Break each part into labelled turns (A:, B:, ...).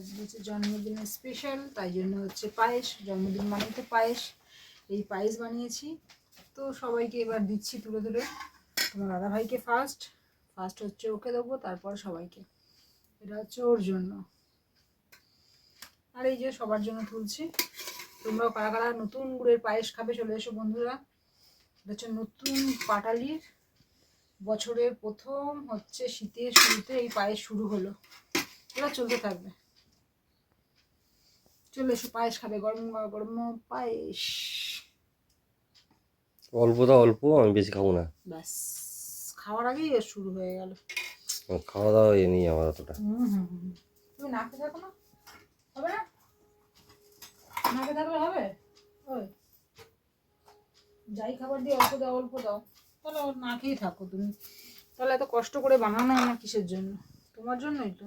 A: আজকে হচ্ছে জন্মদিনের স্পেশাল তাই জন্য হচ্ছে পায়েস, জন্মদিন মানে তো পায়েস, এই পায়েস বানিয়েছি। তো সবাইকে এবার দিচ্ছি তুলে তুলে। তোমার দাদা ভাইকে ফার্স্ট ফার্স্ট হচ্ছে ওকে দেবো, তারপর সবাইকে। এটা হচ্ছে ওর জন্য। আর এই যে সবার জন্য তুলছি। তোমরাও কারা কারা নতুন গুড়ের পায়েস খাবে চলে এসো বন্ধুরা। এটা হচ্ছে নতুন পাটালির বছরের প্রথম হচ্ছে শীতের শুরুতে এই পায়েস শুরু হলো। এবার চলতে থাকবে। চলে এসো পায়েস খাবে গরম গরম পায়েস।
B: অল্প দাও অল্প আমি বেশি খাব না।
A: ব্যাস খাওয়ার আগেই শুরু হয়ে গেল।
B: খাওয়া দাওয়া এ নেই আমার অতটা
A: হুম হুম। তুমি না খেয়ে থাকো না। হবে না? না খেয়ে থাকলে হবে? ওই। যাই খাবার দিয়ে অল্প দাও অল্প দাও। তাহলে না খেয়েই থাকো তুমি। তাহলে এত কষ্ট করে বানানো আমার কিসের জন্য? তোমার জন্যই তো।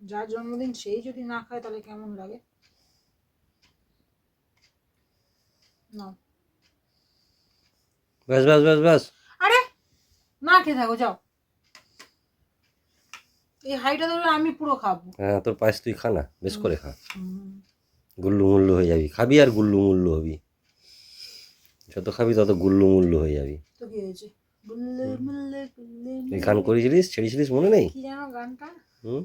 A: যার জন্মদিন সেই যদি না খায় তাহলে কেমন লাগে? না।
B: ব্যাস ব্যাস ব্যাস
A: আরে না খেয়ে থাকো যাও। এই হাইটা ধরলে আমি পুরো খাব।
B: হ্যাঁ তোর পায়েস তুই খা না বেশ করে খা। গুল্লু মুল্লু হয়ে যাবি। খাবি আর গুল্লু মুল্লু হবি। যত খাবি তত গুল্লু মুল্লু হয়ে যাবি।
A: তো কি হয়েছে? গুল্লে মুল্লে গুল্লে
B: তুই
A: মুল্লে।
B: গান করেছিলিস ছেড়েছিলিস মনে নেই?
A: কি জানো গানটা?
B: হুম?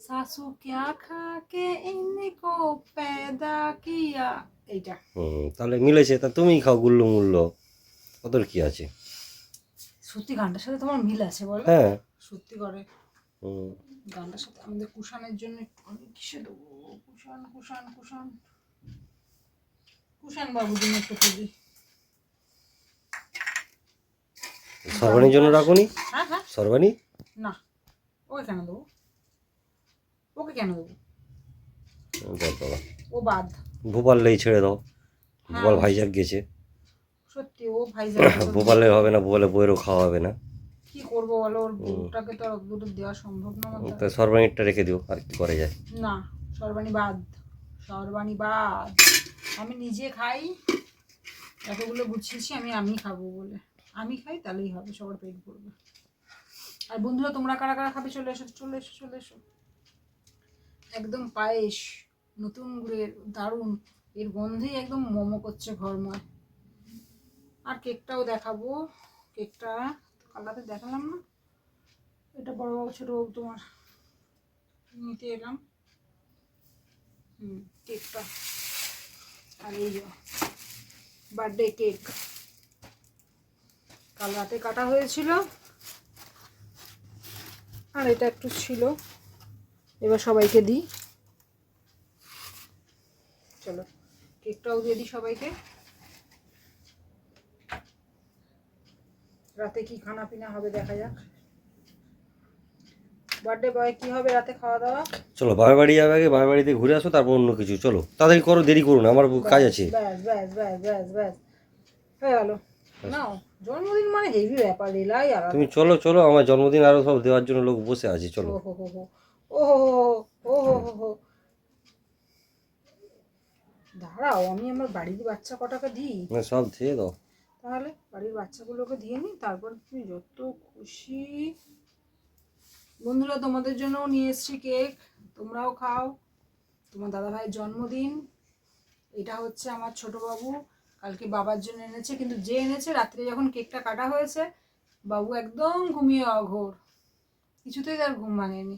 A: सासू क्या खा के इनको पैदा किया এইটা
B: হুম তাহলে মিলেছে তা তুমিই খাও গুল্লু মুল্লু ওদের কি আছে
A: সত্যি গানটার সাথে তোমার মিল আছে বলো
B: হ্যাঁ
A: সত্যি করে
B: হুম
A: গানটার সাথে আমাদের কুষাণের জন্য একটুখানি কিসে দেবো কুষাণ কুষাণ কুষাণ কুষাণ বাবুর জন্য একটু খুঁজি
B: সর্বাণীর জন্য রাখুনি
A: হ্যাঁ হ্যাঁ
B: সর্বাণী
A: না ওকে কেন দেবো ওকে কেন দেবো? ও বাদ।
B: ভোপাললেই ছেড়ে দাও। ভোপাল
A: হ্যাঁ।
B: ভাইজাক গেছে।
A: সত্যি ও ভাই
B: ভোপালে হবে না ভোপালে বইয়েরও খাওয়া হবে না।
A: কি করব বলো? ওর বউটাকে তো আর অত দেওয়া সম্ভব না
B: তা সর্বাণীরটা রেখে দিও আর কি করা যায়।
A: না সর্বাণী বাদ। সর্বাণী বাদ। আমি নিজে খাই এতগুলো গুছিয়েছি আমি আমি খাব বলে। আমি খাই তাহলেই হবে সবার পেট ভরবে। আর বন্ধুরা তোমরা কারা কারা খাবে? চলে এসো চলে এসো চলে এসো। একদম পায়েস, নতুন গুড়ের, দারুণ। এর গন্ধেই একদম মোমো করছে ঘরময়। আর কেকটাও দেখাবো। কেকটা কালাতে দেখালাম না। এটা বড় বাবু ছোট তোমার। নিতে এলাম। হুম, কেকটা। আর এই যে বার্থডে কেক কাল রাতে কাটা হয়েছিল। আর এটা একটু ছিল। এবার সবাইকে দিই। চলো কেকটাও দিয়ে দিই সবাইকে। রাতে কি খানা পিনা হবে দেখা যাক। বার্থডে বয় কি হবে রাতে খাওয়া দাওয়া?
B: চলো বাবার বাড়ি যাবে আগে বাবার বাড়িতে ঘুরে আসো তারপর অন্য কিছু। চলো তাড়াতাড়ি করো দেরি করো না আমার কাজ আছে।
A: ব্যাস ব্যাস ব্যাস ব্যাস ব্যাস। হয়ে গেল। নাও জন্মদিন মানে হেভি ব্যাপার আর
B: তুমি চলো চলো আমার জন্মদিন আরও সব দেওয়ার জন্য লোক বসে আছে চলো।
A: ও হো হো হো ও হো দাঁড়াও আমি আমার বাড়ির বাচ্চা কটাকে দিই?
B: না, সব দিয়ে দাও।
A: তাহলে বাড়ির বাচ্চাগুলোকে দিয়ে নিই তারপর তুমি যত খুশি। বন্ধুরা তোমাদের জন্যও নিয়ে এসেছি কেক। তোমরাও খাও। তোমার দাদা ভাইয়ের জন্মদিন। এটা হচ্ছে আমার ছোট বাবু। কালকে বাবার জন্য এনেছে কিন্তু যে এনেছে রাত্রে যখন কেকটা কাটা হয়েছে বাবু একদম ঘুমিয়ে অঘোর। কিছুতেই তার ঘুম ভাঙেনি।